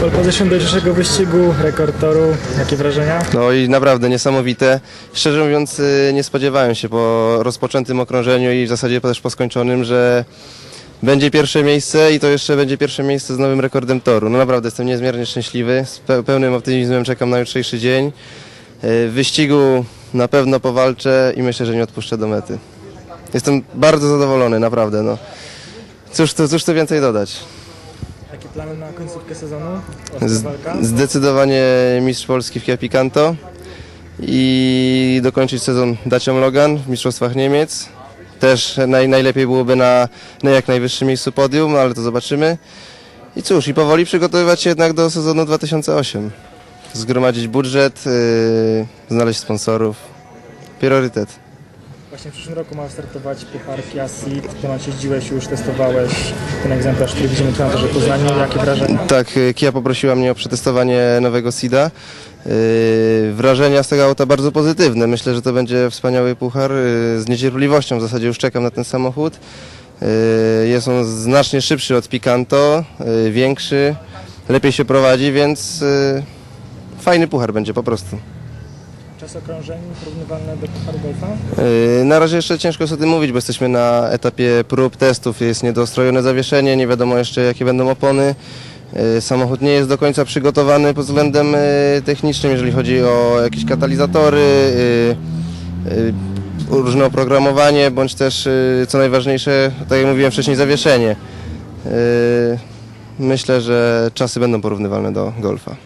Pole position dzisiejszego wyścigu, rekord toru, jakie wrażenia? No i naprawdę niesamowite. Szczerze mówiąc y, nie spodziewałem się po rozpoczętym okrążeniu i w zasadzie też po skończonym, że będzie pierwsze miejsce i to jeszcze będzie pierwsze miejsce z nowym rekordem toru. No naprawdę jestem niezmiernie szczęśliwy, z pe- pełnym optymizmem czekam na jutrzejszy dzień. Y, W wyścigu na pewno powalczę i myślę, że nie odpuszczę do mety. Jestem bardzo zadowolony, naprawdę. No. Cóż, tu, cóż tu więcej dodać? Jakie plany na końcówkę sezonu? Zdecydowanie mistrz Polski w Kia Picanto i dokończyć sezon Dacią Logan w Mistrzostwach Niemiec. Też naj, najlepiej byłoby na, na jak najwyższym miejscu podium, ale to zobaczymy. I cóż, i powoli przygotowywać się jednak do sezonu 2008. Zgromadzić budżet, yy, znaleźć sponsorów. Priorytet. Właśnie w przyszłym roku ma startować Puchar Kia Ceed, ponoć jeździłeś już, testowałeś ten egzemplarz, który widzimy tu na torze Poznaniu. Jakie wrażenia? Tak, y, Kia poprosiła mnie o przetestowanie nowego SIDA. Yy, Wrażenia z tego auta bardzo pozytywne. Myślę, że to będzie wspaniały puchar. Yy, Z niecierpliwością w zasadzie już czekam na ten samochód. Yy, Jest on znacznie szybszy od Picanto, większy, lepiej się prowadzi, więc fajny puchar będzie po prostu. Czas okrążeń porównywalne do Pucharu Golfa? Yy, Na razie jeszcze ciężko o tym mówić, bo jesteśmy na etapie prób, testów, jest niedostrojone zawieszenie, nie wiadomo jeszcze jakie będą opony. Yy, Samochód nie jest do końca przygotowany pod względem yy, technicznym, jeżeli chodzi o jakieś katalizatory, różne oprogramowanie, bądź też, co najważniejsze, tak jak mówiłem wcześniej, zawieszenie. Myślę, że czasy będą porównywalne do Golfa.